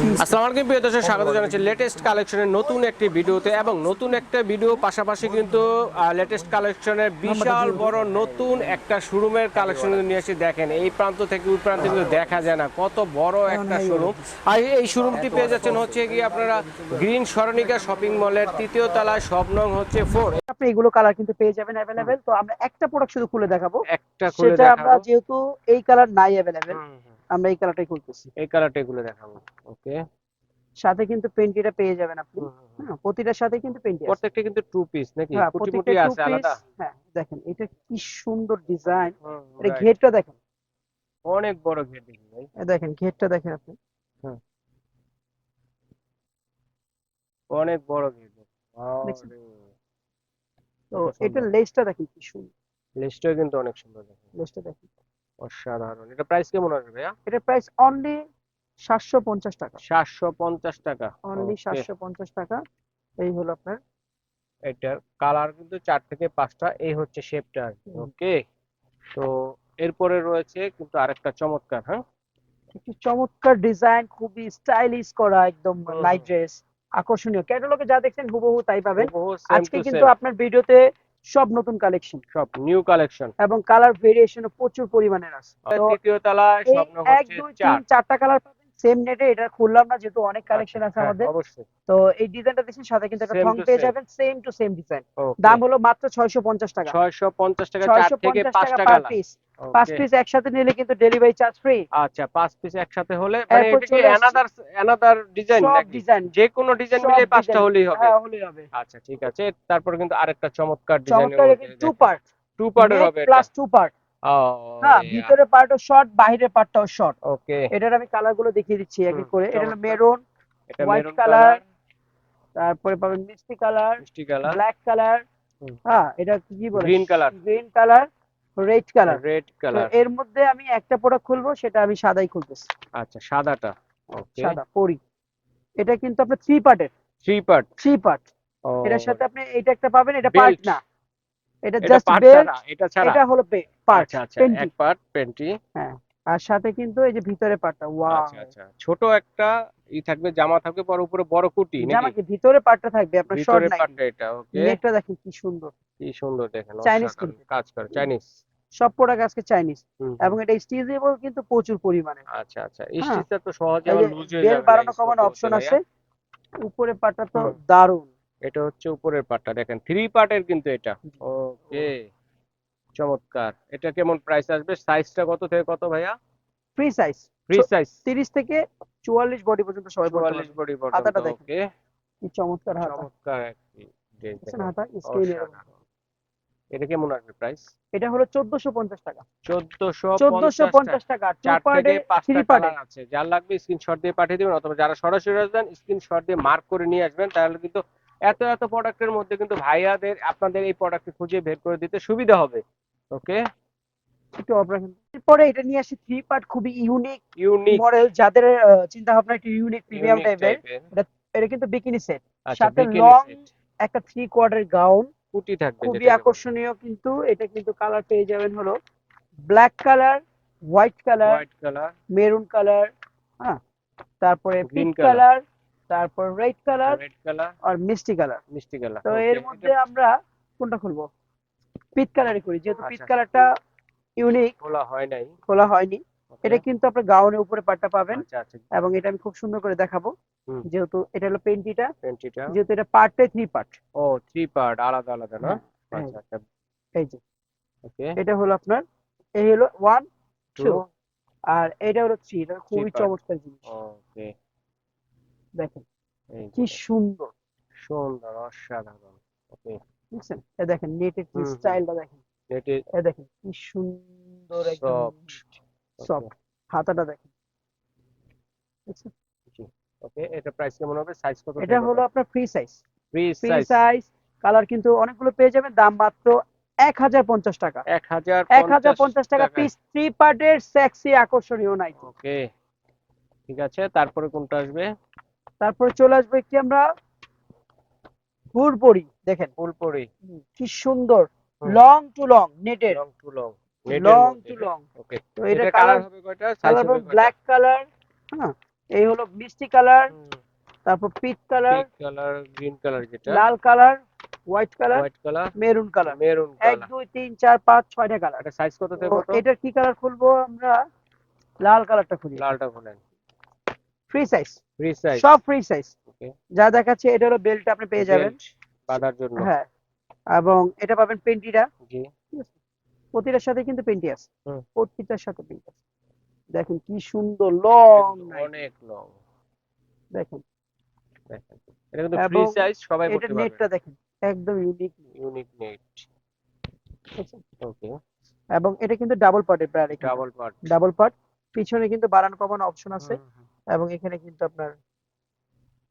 আসসালামু আলাইকুম প্রিয় দর্শক স্বাগত জানাচ্ছি লেটেস্ট কালেকশনের নতুন একটি ভিডিওতে এবং নতুন একটা ভিডিও পাশাপাশি কিন্তু লেটেস্ট কালেকশনের বিশাল বড় নতুন একটা শোরুমের কালেকশন নিয়ে এসে দেখেন। এই প্রান্ত থেকে ওই প্রান্ত কিন্তু দেখা যায় না কত বড় একটা শোরুম আর এই শোরুমটি পেয়ে যাচ্ছেন হচ্ছে কি আপনারা গ্রিন সরণিকা শপিং মলের তৃতীয় তলায় সব নং হচ্ছে ফোর আপনি এগুলো কালার কিন্তু পেয়ে যাবেন অ্যাভেলেবেল তো আমরা একটা প্রোডাক্ট শুধু খুলে দেখাবো। একটা খুলে দেখাবো। যেহেতু এই কালার নাই অ্যাভেলেবেল। আমরা এই কালারটাই খুলতেছি। এই কালারটা এগুলো দেখাবো ওকে সাথে কিন্তু পেন্টিটা পেয়ে যাবেন আপনি। হ্যাঁ প্রতিটার সাথে কিন্তু পেন্টি আছে। প্রত্যেকটা কিন্তু টু পিস নাকি? হ্যাঁ কুটি two আছে আলাদা? হ্যাঁ দেখেন এটা কি সুন্দর ডিজাইন এটা. ঘেরটা দেখেন। অনেক বড় ঘের দেখি ভাই। এ দেখেন ঘেরটা দেখেন আপনি। অনেক বড় ঘের। তো এটা লেসটা দেখেন কি সুন্দর। লেসটাও কিন্তু অনেক সুন্দর দেখেন। লেসটা দেখেন। অসাধারণ। এটা প্রাইস কেমন আসবে ভাইয়া? এটা প্রাইস অনলি সাতশো পঞ্চাশ টাকা। সাতশো পঞ্চাশ টাকা। Only Okay. সাতশো পঞ্চাশ টাকা। এই হলো আপনার। এটার কালার কিন্তু চার থেকে পাঁচটা এই হচ্ছে শেপটা ওকে তো এরপরে রয়েছে কিন্তু আরেকটা চমৎকার হ্যাঁ? একটি চমৎকার ডিজাইন খুবই স্টাইলিশ করা একদম হুম। ড্রেস আকর্ষণীয়। ক্যাটালগে যা দেখছেন হুবহু তাই পাবেন। আজকে কিন্তু আপনার ভিডিওতে সব নতুন কালেকশন সব নিউ কালেকশন এবং কালার ভেরিয়েশন প্রচুর পরিমাণের আছে। তৃতীয় তলায় স্বপ্ন হচ্ছে চারটা কালার সেম নেটে এটা খুললাম না যেহেতু অনেক কালেকশন আছে হ্যাঁ, আমাদের। তো এই ডিজাইনটা দেখছেন সাথে কিন্তু একটা থং পেয়ে যাবেন সেম টু সেম ডিজাইন দাম হলো মাত্র ছয়শো পঞ্চাশ টাকা। ছয়শো পঞ্চাশ টাকা চার থেকে পঞ্চাশ পাঁচটা টাকা পার পিস পাঁচ পিস একসাথে নিলে কিন্তু ডেলিভারি চার্জ ফ্রি আচ্ছা পাঁচ পিস একসাথে হলে মানে এটা কি অ্যানাদার অ্যানাদার ডিজাইন নাকি? ডিজাইন যে কোনো ডিজাইন মিলে পাঁচটা হলেই হবে। হ্যাঁ হলেই হবে। আচ্ছা ঠিক আছে। তারপর কিন্তু আরেকটা চমৎকার ডিজাইনের চমৎকার টু পার্ট টু পার্টের হবে প্লাস টু পার্ট হ্যাঁ ভিতরে পার্টও শর্ট বাইরের পার্টটাও শর্ট ওকে এটার আমি কালারগুলো দেখিয়ে দিচ্ছি এক এক করে। এটা হলো মেরুন এটা white কালার তারপরে পাবেন মিষ্টি কালার মিষ্টি কালার ব্ল্যাক কালার হ্যাঁ এটা কি বলে? Green color. Green colour red colour red কালারের মধ্যে আমি একটা প্রোডাক্ট খুলবো সেটা আমি সাদাই খুলতেছি। আচ্ছা সাদাটা। ওকে সাদা পরি। এটা কিন্তু আপনার থ্রি পার্টের থ্রি পার্ট থ্রি পার্ট এটার সাথে আপনি এটা একটা পাবেন এটা পার্ট না। এটা জাস্ট এটা ছাড়া। এটা হলো পার্ট আচ্ছা আচ্ছা এক পার্ট পেন্টি আর সাথে কিন্তু এই যে ভিতরে ওয়াও আচ্ছা আচ্ছা ছোট একটা ই থাকবে জামা থাকবে পর উপরে বড় কুটি জামা কি ভিতরে পার্টটা থাকবে আপনার শর্ট নাই পার্টটা এটা ওকে নেটটা দেখেন কি সুন্দর। কি সুন্দর দেখেন কিন্তু। কাজ করে চাইনিজ সব প্রোডাক্ট আজকে চাইনিজ এবং এটা স্টিচেবল কিন্তু প্রচুর পরিমাণে। আচ্ছা আচ্ছা হ্যাঁ। স্টিচটা তো সহজে লুজ হয়ে বেল বাড়ানো কমানো অপশন আছে। উপরে পার্টটা তো হুম। এটা হচ্ছে উপরের পার্টটা দেখেন থ্রি পার্টের কিন্তু এটা। ওকে চমৎকার। এটা কেমন প্রাইস আসবে? সাইজটা কত থেকে কত ভাইয়া? ফ্রি সাইজ ফ্রি সাইজ 30 থেকে 44 বডি পর্যন্ত সবাই পড়তে চুয়াল্লিশ পারবে বডি হাতাটা পর্যন্ত দেখেন। ওকে কি চমৎকার হাতা। চমৎকার একটি দেখছেন হাতা স্ক্রিনে এটা কেমন আসবে প্রাইস এটা হলো 1450 টাকা। চোদ্দশো 1450 টাকা। টু চার থেকে পার্টে থ্রি পার্টে আছে। যার লাগবে স্ক্রিনশট দিয়ে পাঠিয়ে দিবেন অথবা যারা সরাসরি আসবেন স্ক্রিনশট দিয়ে মার্ক করে নিয়ে আসবেন তাহলে কিন্তু এত এত প্রোডাক্টের মধ্যে কিন্তু ভাইয়াদের আপনাদের এই প্রোডাক্টটি খুঁজে বের করে দিতে সুবিধা হবে। ওকে একটু অফ রাখেন এরপরে এটা নিয়ে আসি থ্রি পার্ট খুবই ইউনিক ইউনিক মডেল যাদের চিন্তা ভাবনা একটু ইউনিক প্রিমিয়াম টাইপের এটা এটা কিন্তু বিকিনি সেট আচ্ছা সাথে সেট একটা থ্রি কোয়ার্টার গাউন কুটি থাকবে খুবই আকর্ষণীয় কিন্তু এটা কিন্তু কালার পেয়ে যাবেন হলো black colour white colour white colour maroon colour হ্যাঁ তারপরে পিঙ্ক কালার তারপর রেড কালার রেড কালার আর মিষ্টি কালার মিষ্টি কালার তো এর মধ্যে আমরা কোনটা খুলবো? পিট কালারই করি যেহেতু পিট। কালারটা ইউনিক খোলা হয় নাই। খোলা হয়নি। এটা কিন্তু আপনার গাউনের উপরে পাটটা পাবেন। আচ্ছা আচ্ছা। এবং এটা আমি খুব সুন্দর করে দেখাবো। যেহেতু এটা হলো পেন্টিটা পেন্টিটা যেহেতু এটা পার্টটাই থ্রি পার্ট ও থ্রি পার্ট আলাদা আলাদা না? হ্যাঁ, আচ্ছা আচ্ছা। এই যে। ওকে এটা হলো আপনার এই হলো ওয়ান টু আর এটা হলো থ্রি এটা খুবই. চমৎকার জিনিস। ওকে দেখেন কি সুন্দর। সুন্দর অসাধারণ। ওকে। বুঝছেন? এ দেখেন নেটের কি। স্টাইলটা দেখেন এটি এ দেখেন কি সুন্দর একদম সফট। হাতাটা দেখেন। দেখছেন? ওকে এটা প্রাইস কেমন হবে? সাইজ কত এটা হলো আপনার free size free size colour কিন্তু অনেকগুলো পেয়ে যাবেন দাম মাত্র এক হাজার পঞ্চাশ টাকা। 1050 এক হাজার পঞ্চাশ টাকা পিস থ্রি পার্টের সেক্সি আকর্ষণীয় নাই ওকে। ঠিক আছে তারপরে কোনটা আসবে? তারপরে চলে আসবে কি আমরা? হুড়পড়ি দেখেন। ফুলপরি। কি সুন্দর। লং টু লং নেটের long to long long to long okay তো এটা এটা কালার হবে কয়টা? কালার হবে ব্ল্যাক কালার হ্যাঁ। এই হলো মিষ্টি কালার তারপর peach colour colour green colour যেটা। লাল colour white colour white colour maroon colour maroon এক কালার দুই তিন চার পাঁচ ছয়টা কালার এটা সাইজ কত থেকে কত? এটার কি কালার খুলবো আমরা? লাল কালারটা খুলি। লালটা বলেন ফ্রি সাইজ ফ্রি সাইজ সব ফ্রি সাইজ ওকে যা দেখাচ্ছে এটা হলো বেল্টটা আপনি পেয়ে যাবেন। বাঁধার জন্য। হ্যাঁ। এবং এটা পাবেন পেন্টিটা। জি। প্রতিটার সাথে কিন্তু পেন্টি আছে। প্রতিটার সাথে পেন্টি আছে। দেখেন কি সুন্দর লং অনেক লং দেখেন। দেখেন। এটা কিন্তু ফ্রি এবং সাইজ সবাই এটা পড়তে পারবে। নেটটা দেখেন একদম ইউনিক ইউনিক নেট ওকে এবং এটা কিন্তু ডাবল পার্টের ডাবল পার্ট ডাবল পার্ট পিছনে কিন্তু বাড়ানো কমানো অপশন আছে। এবং এখানে কিন্তু আপনার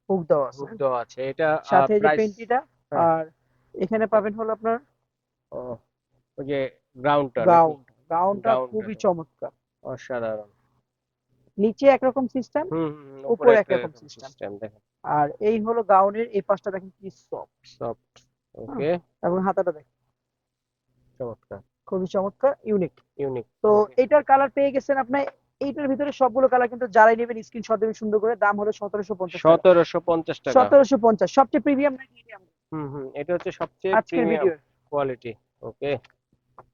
হুক দেওয়া আছে। হুক দেওয়া আছে। এটা সাথে যে পেন্টিটা হ্যাঁ। আর এখানে পাবেন হলো আপনার ওই যে গ্রাউন্ডটা গাউন্ড গাউনটা Gown টা খুবই চমৎকার। অসাধারণ। নিচে একরকম সিস্টেম হুম হুম উপরে একরকম। সিস্টেম দেখেন। আর এই হলো গাউনের এই পাশটা দেখেন কি সফট সফট ওকে এবং হাতাটা দেখেন। চমৎকার। খুবই চমৎকার ইউনিক ইউনিক তো এটার কালার পেয়ে গেছেন আপনি এইটার ভিতরে সবগুলো কালার কিন্তু যারাই নেবেন স্ক্রিনশট দেবেন সুন্দর করে। দাম হলো সতেরোশো পঞ্চাশ সতেরোশো পঞ্চাশ টাকা। সতেরোশো পঞ্চাশ। সবচেয়ে প্রিমিয়াম নাকি medium? হুম হুম এটা হচ্ছে সবচেয়ে প্রিমিয়াম কোয়ালিটি ওকে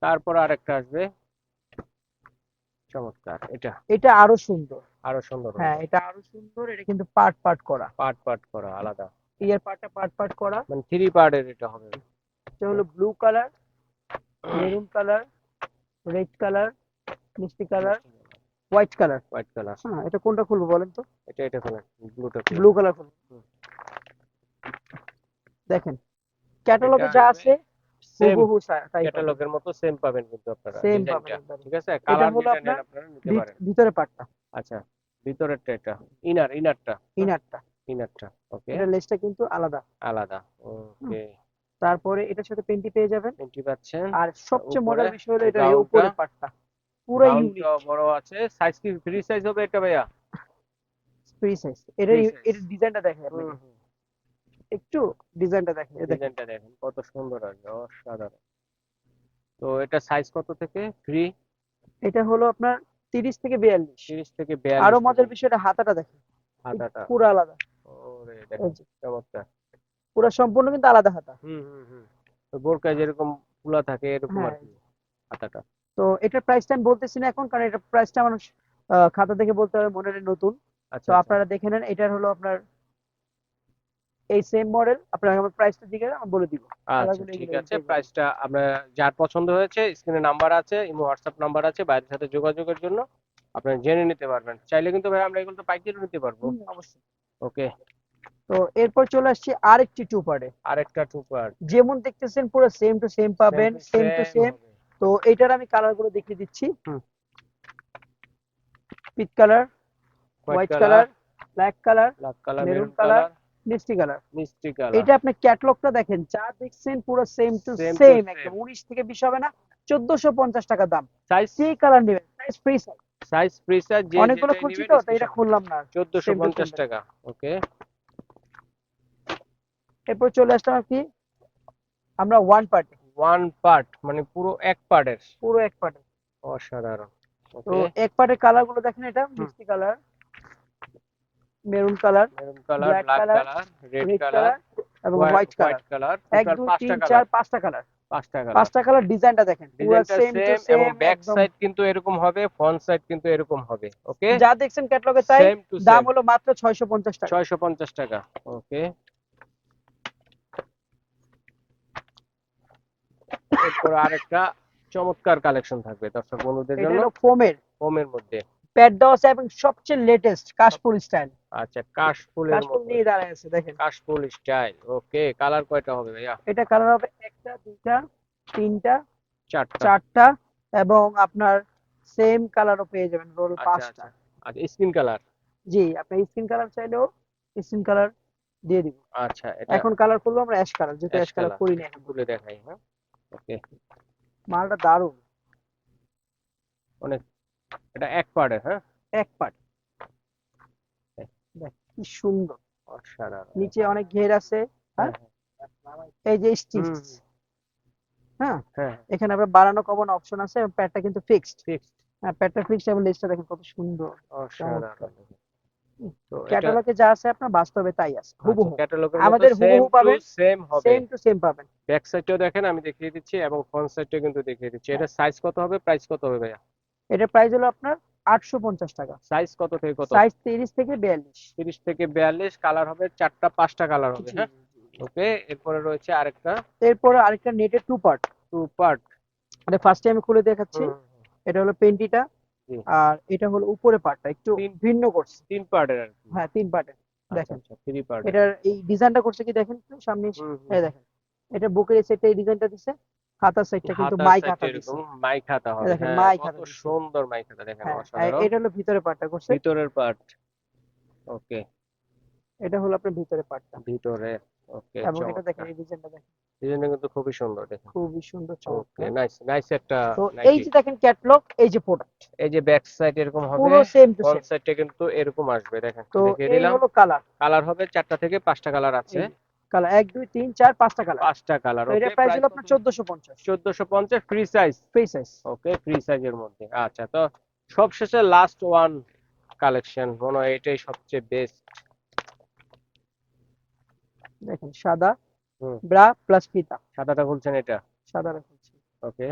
তারপর আরেকটা আসবে। চমৎকার এটা। এটা আরও সুন্দর। আরও সুন্দর হ্যাঁ এটা আরও সুন্দর এটা কিন্তু পার্ট পার্ট করা। পার্ট পার্ট করা আলাদা। ইয়ার পার্টটা পার্ট পার্ট করা। মানে থ্রি পার্টের এটা হবে। এটা হলো blue colour maroon colour red colour মিষ্টি colour white colour white colour হ্যাঁ এটা কোনটা খুলবো বলেন তো? এটা এটা খুলে ব্লুটা ব্লু কালার খুলবো। দেখেন ক্যাটালগে যা আছে হুবহু ক্যাটালগের মতো সেম পাবেন কিন্তু আপনারা Same ডিজাইনটা পাবেন ঠিক আছে? কালার নেন আপনার নিতে পারেন। ভিতরে পার্টটা আচ্ছা ভিতরেরটা এটা। ইনার ইনারটা ইনারটা ইনারটা ওকে এটা লেসটা কিন্তু আলাদা। আলাদা ওকে তারপরে এটার সাথে পেন্টি পেয়ে যাবেন। পেন্টি পাচ্ছেন। আর সবচেয়ে উপরে মজার বিষয় হলো এটা। উপরের পার্টটা পুরো ইউনিক বড় আছে। সাইজ কি? ফ্রি সাইজ হবে এটা ভাইয়া? ফ্রি সাইজ এটা এর ডিজাইনটা দেখেন। একটু ডিজাইনটা দেখেন ডিজাইনটা দেখেন। কত সুন্দর আছে অসাধারণ। তো এটা সাইজ কত থেকে? ফ্রি এটা হলো আপনার 30 থেকে 42 তিরিশ থেকে বিয়াল্লিশ আরও মজার বিষয়টা হাতাটা দেখেন। হাতাটা। পুরো আলাদা। ওরে দেখেন চমৎকার। পুরো সম্পূর্ণ কিন্তু আলাদা হাতা। হুম হুম হুম। তো বোরকায় যেরকম ফুলা থাকে এরকম আর হ্যাঁ। কি হাতাটা। তো এটার প্রাইসটা আমি বলতেছি না এখন কারণ এটার প্রাইসটা আহ, খাতা থেকে বলতে হবে মনে নতুন। আচ্ছা তো আপনারা দেখে নেন এটার হলো আপনার এই সেম মডেল আপনারা আমার প্রাইসটা দিকে আমি বলে দিব। আচ্ছা ঠিক আছে প্রাইসটা আমরা যার পছন্দ হয়েছে স্ক্রিনে নাম্বার আছে ইমো হোয়াটসঅ্যাপ নাম্বার আছে বাইরের সাথে যোগাযোগের জন্য আপনারা জেনে নিতে পারবেন। চাইলে কিন্তু ভাই আমরা এগুলো তো পাইকারি নিতে পারব। অবশ্যই। ওকে। তো এরপর চলে আসছি আরেকটি টু পার্টে আরেকটা টুপার যেমন দেখতেছেন পুরো সেম টু সেম পাবেন সেম টু সেম তো এটার আমি কালারগুলো দেখিয়ে দিচ্ছি। Peach colour white colour black colour maroon colour মিষ্টি কালার মিষ্টি কালার এটা আপনি ক্যাটালগটা দেখেন যা দেখছেন পুরো সেম টু সেম একদম। উনিশ থেকে হবে না চোদ্দশো পঞ্চাশ টাকা দাম। সাইজ কালার নেবেন size free size size free size যে অনেকগুলো খুলছি তো তাই এটা খুললাম না আর। 1450 টাকা ওকে এরপর চলে আসলাম কি আমরা ওয়ান পার্ট ওয়ান পার্ট মানে পুরো এক পার্টের। পুরো এক পার্টে অসাধারণ। তো এক পার্টের কালারগুলো দেখেন এটা মিষ্টি colour maroon colour maroon colour black colour red colour এবং হোয়াইট কালার। কালার এক দুই তিন চার পাঁচটা কালার। পাঁচটা কালার। পাঁচটা কালার ডিজাইনটা দেখেন পুরো সেম টু সেম এবং ব্যাক সাইড কিন্তু এরকম হবে ফ্রন্ট সাইড কিন্তু এরকম হবে ওকে যা দেখছেন ক্যাটালগে তাই দাম হলো মাত্র 650 টাকা। 650 টাকা ওকে এরপর আরেকটা চমৎকার কালেকশন থাকবে দর্শক বন্ধুদের জন্য। ফোমের। হোমের মধ্যে। প্যাড দেওয়া আছে এবং সবচেয়ে লেটেস্ট কাশফুল স্টাইল আচ্ছা কাশফুলের কাশফুল নিয়ে দাঁড়ায় আছে দেখেন। কাশফুল স্টাইল ওকে কালার কয়টা হবে ভাইয়া? এটা কালার হবে একটা দুইটা তিনটা চারটা। চারটা এবং আপনার সেম কালারও পেয়ে যাবেন রোল আচ্ছা পাঁচটা। আচ্ছা। আচ্ছা স্কিন কালার জি আপনি স্কিন কালার চাইলেও স্কিন কালার দিয়ে দিব। আচ্ছা এখন কালার করব আমরা অ্যাশ কালার যেহেতু ash অ্যাশ কালার করি না এখন। খুলে দেখাই হ্যাঁ। ওকে? মালটা দারুণ। এটা এক পার্টের হ্যাঁ? এক পার্ট দেখ কি সুন্দর। অসাধারণ। নিচে অনেক ঘের আছে হ্যাঁ? এই যে স্টিচ। হুম। হ্যাঁ? হ্যাঁ এখানে আপনার বাড়ানো কমানো অপশন আছে প্যাডটা কিন্তু ফিক্সড ফিক্সড হ্যাঁ প্যাডটা ফিক্সড এবং লেসটা দেখেন কত সুন্দর। অসাধারণ। তো ক্যাটালগে যা আছে আপনার বাস্তবে তাই আছে হুবহু। ক্যাটালগের আমাদের হুবহু পাবেন, সেম হবে। সেম টু সেম পাবেন। ব্যাক সাইডটাও দেখেন আমি দেখিয়ে দিচ্ছি এবং ফ্রন্ট সাইডটাও কিন্তু দেখিয়ে দিচ্ছি। এটা সাইজ কত হবে প্রাইস কত হবে ভাইয়া? এটা প্রাইস হলো আপনার আটশো পঞ্চাশ টাকা। সাইজ কত থেকে কত? সাইজ তিরিশ থেকে বিয়াল্লিশ। 30 থেকে 42 কালার হবে চারটা পাঁচটা কালার হবে হ্যাঁ? ওকে এরপরে রয়েছে আরেকটা। এরপরে আরেকটা নেটের টু পার্ট টু পার্ট এটা ফার্স্ট টাইম খুলে দেখাচ্ছি। এটা হলো পেন্টিটা। আর এটা হলো উপরে পার্টটা একটু ভিন্ন করছে। তিন পার্টের আর কি। হ্যাঁ তিন পার্টের। দেখেন। আচ্ছা থ্রি পার্ট এটার এই ডিজাইনটা করছে কি দেখেন তো সামনে। এই দেখেন। এটা বুকের এই সাইডটা এই ডিজাইনটা দিছে। হাতার সাইডটা কিন্তু মাইক হাতা দিছে। মাই খাতা হবে। দেখেন, হ্যাঁ মাইক কত হাতা সুন্দর মাইক হাতা দেখেন হ্যাঁ অসাধারণ। এটা হলো ভিতরে পার্টটা করছে। ভিতরের পার্ট। ওকে। এটা হলো আপনার ভিতরে পার্টটা ভিতরে ওকে এবং এটা দেখেন এই ডিজাইনটা দেখেন। ডিজাইনটা কিন্তু খুবই সুন্দর দেখেন। খুবই সুন্দর ওকে চমৎকার। নাইস নাইস একটা তো এই যে দেখেন ক্যাটালগ এই যে প্রোডাক্ট এই যে ব্যাক সাইড এরকম হবে পুরো সেম টু সেম সাইডটা কিন্তু এরকম আসবে দেখেন। হলো কালার কালার হবে চারটা থেকে পাঁচটা কালার আছে। কালার এক দুই তিন চার পাঁচটা কালার পাঁচটা কালার ওকে প্রাইস হলো আপনার free size free size okay free সাইজের মধ্যে। আচ্ছা তো সবশেষে লাস্ট ওয়ান কালেকশন মনে হয় এটাই সবচেয়ে বেস্ট দেখেন সাদা হুম। ব্রা প্লাস ফিতা। সাদাটা বলছেন এটা? সাদা রাখছি ওকে।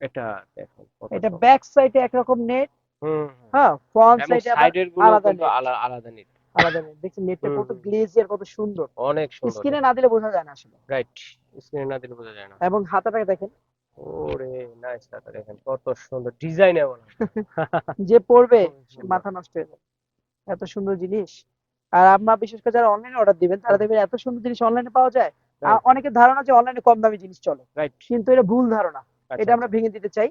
এটা দেখুন এটা ব্যাক সাইডে একরকম নেট। হুম হ্যাঁ ফ্রন্ট সাইডে সাইডেরগুলো আলাদা আলাদা নিট। আলাদা নেট। দেখছেন নেটটা কত গ্লেজিয়ার কত সুন্দর। অনেক সুন্দর স্ক্রিনে না দিলে বোঝা যায় না আসলে। রাইট স্ক্রিনে না দিলে বোঝা যায় না। এবং হাতাটাকে দেখেন। ওরে নাইস দাদা দেখেন কত সুন্দর ডিজাইন এমন যে পড়বে মাথা নষ্ট হয়ে যাবে। এত সুন্দর জিনিস। আর আপনার বিশেষ করে যারা অনলাইনে অর্ডার দিবেন তারা দেখবেন এত সুন্দর জিনিস অনলাইনে পাওয়া যায় আর অনেকের ধারণা যে অনলাইনে কম দামি জিনিস চলে। রাইট কিন্তু এটা ভুল ধারণা। আচ্ছা, এটা আমরা ভেঙে দিতে চাই।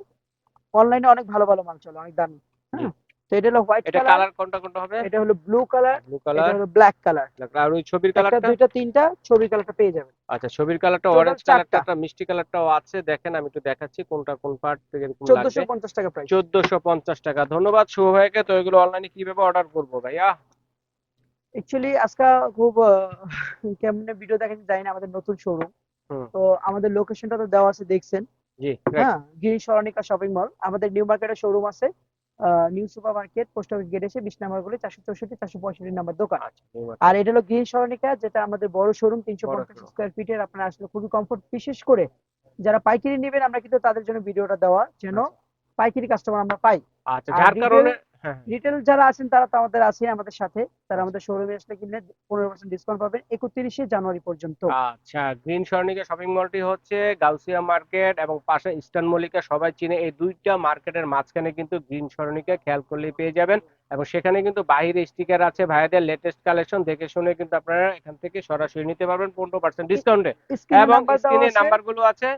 অনলাইনে অনেক ভালো ভালো মাল চলে অনেক দামি। হ্যাঁ তো এটা হলো হোয়াইট এটা কালার কালার কোনটা কোনটা হবে? এটা হলো ব্লু কালার ব্লু এটা হলো ব্ল্যাক কালার আর ওই ছবির একটা কালারটা দুইটা তিনটা ছবির কালারটা পেয়ে যাবেন। আচ্ছা ছবির কালারটা Total অরেঞ্জ কালারটা একটা মিষ্টি কালারটাও আছে। দেখেন আমি একটু দেখাচ্ছি কোনটা কোন পার্ট থেকে লাগবে। টাকা প্রাইস চোদ্দশো পঞ্চাশ টাকা। ধন্যবাদ শুভ ভাইকে। তো এগুলো অনলাইনে কীভাবে অর্ডার করব ভাইয়া? অ্যাকচুয়ালি আজকে খুব কেমনে ভিডিও দেখেন জানি না আমাদের নতুন শোরুম তো আমাদের লোকেশনটা তো দেওয়া আছে দেখছেন? জি হ্যাঁ গিরি সরণিকা শপিং মল আমাদের নিউ মার্কেটের শোরুম আছে new super market post office gate এসে বিশ নাম্বার বলে চারশো চৌষট্টি চারশো পঁয়ষট্টি নাম্বার দোকান। আচ্ছা আর এটা হলো গিরি সরণিকা যেটা আমাদের বড় শোরুম তিনশো পঞ্চাশ। স্কোয়ার ফিটের আপনারা আসলে খুবই কমফোর্ট বিশেষ করে যারা পাইকারি নেবেন আমরা কিন্তু তাদের জন্য ভিডিওটা দেওয়া যেন পাইকারি কাস্টমার আমরা পাই। আচ্ছা যার কারণে রিটেল যারা আছেন তারা তো আমাদের আছে আমাদের সাথে। তারা আমাদের শোরুমে আসলে কিনলে পনেরো পার্সেন্ট ডিসকাউন্ট পাবেন একত্রিশে জানুয়ারি পর্যন্ত। আচ্ছা গ্রিন স্বর্ণিকা শপিং মলটি হচ্ছে গাউসিয়া মার্কেট এবং পাশে ইস্টার্ন মল্লিকা সবাই চিনে। এই দুইটা মার্কেটের মাঝখানে কিন্তু গ্রিন স্বর্ণিকা খেয়াল করলে পেয়ে যাবেন এবং সেখানে কিন্তু বাইরে স্টিকার আছে। ভাইয়াদের লেটেস্ট কালেকশন দেখে শুনে কিন্তু আপনারা এখান থেকে সরাসরি নিতে পারবেন পনেরো পার্সেন্ট ডিসকাউন্টে এবং স্ক্রিনে নাম্বারগুলো আছে।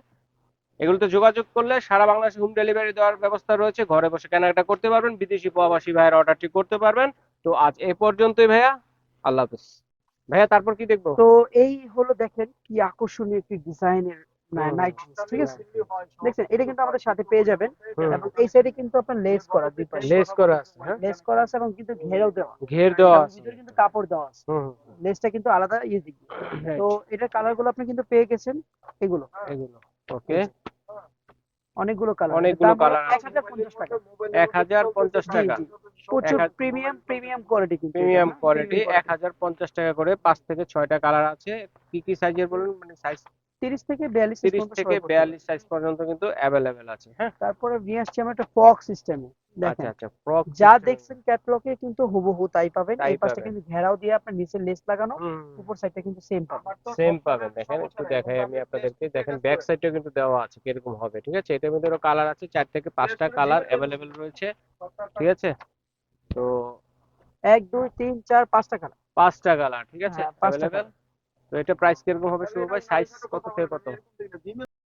এগুলোতে যোগাযোগ করলে সারা বাংলাদেশে হোম ডেলিভারি দেওয়ার ব্যবস্থা রয়েছে। ঘরে বসে কেনাকাটা করতে পারবেন বিদেশি প্রবাসী ভাইয়ের অর্ডারটি করতে পারবেন। তো আজ এ পর্যন্তই ভাইয়া। আল্লাহ হাফিজ। ভাইয়া তারপর কি দেখব? তো এই হলো দেখেন কি আকর্ষণীয় একটি ডিজাইনের হুম। নাইট ঠিক আছে? দেখছেন এটা কিন্তু আমাদের সাথে পেয়ে যাবেন। এবং এই সাইডে কিন্তু আপনার লেস করা দুই পাশে। লেস করা আছে হ্যাঁ। লেস করা আছে এবং কিন্তু ঘেরেও দেওয়া ঘের দেওয়া আছে। ভিতরে কিন্তু কাপড় দেওয়া আছে। হুম হুম, লেসটা কিন্তু আলাদা ইয়ে তো এটার কালারগুলো আপনি কিন্তু পেয়ে গেছেন এগুলো। এগুলো। ওকে অনেকগুলো কালার অনেকগুলো কালার এক আছে। হাজার পঞ্চাশ টাকা। এক হাজার পঞ্চাশ জি, টাকা। প্রচুর প্রিমিয়াম প্রিমিয়াম কোয়ালিটি কিন্তু প্রিমিয়াম? কোয়ালিটি premium এক হাজার পঞ্চাশ টাকা করে পাঁচ থেকে ছয়টা কালার আছে। কি কি সাইজের বলুন? মানে সাইজ তিরিশ থেকে বিয়াল্লিশ তিরিশ থেকে বিয়াল্লিশ সাইজ পর্যন্ত কিন্তু অ্যাভেলেবেল আছে। হ্যাঁ। তারপরে নিয়ে আসছি আমরা একটা ফক সিস্টেমে আচ্ছা আচ্ছা ফ্রক যা দেখছেন ক্যাটলগে কিন্তু হুবহু তাই পাবেন। এই পাশটা কিন্তু ঘেরাও দিয়ে আপনার নিচে লেস লাগানো উপর সাইডটা কিন্তু সেম পাবেন। সেম পাবেন দেখেন একটু দেখাই আমি আপনাদেরকে। দেখেন ব্যাক সাইডটা কিন্তু দেওয়া আছে কীরকম হবে ঠিক আছে? এটার মধ্যে কালার আছে চার থেকে পাঁচটা কালার অ্যাভেলেবেল রয়েছে ঠিক আছে? তো এক দুই তিন চার পাঁচটা কালার পাঁচটা কালার ঠিক আছে? হ্যাঁ, পাঁচটা অ্যাভেলেবেল তো এটা প্রাইস কীরকম হবে শুভ ভাই? সাইজ কত থেকে কত?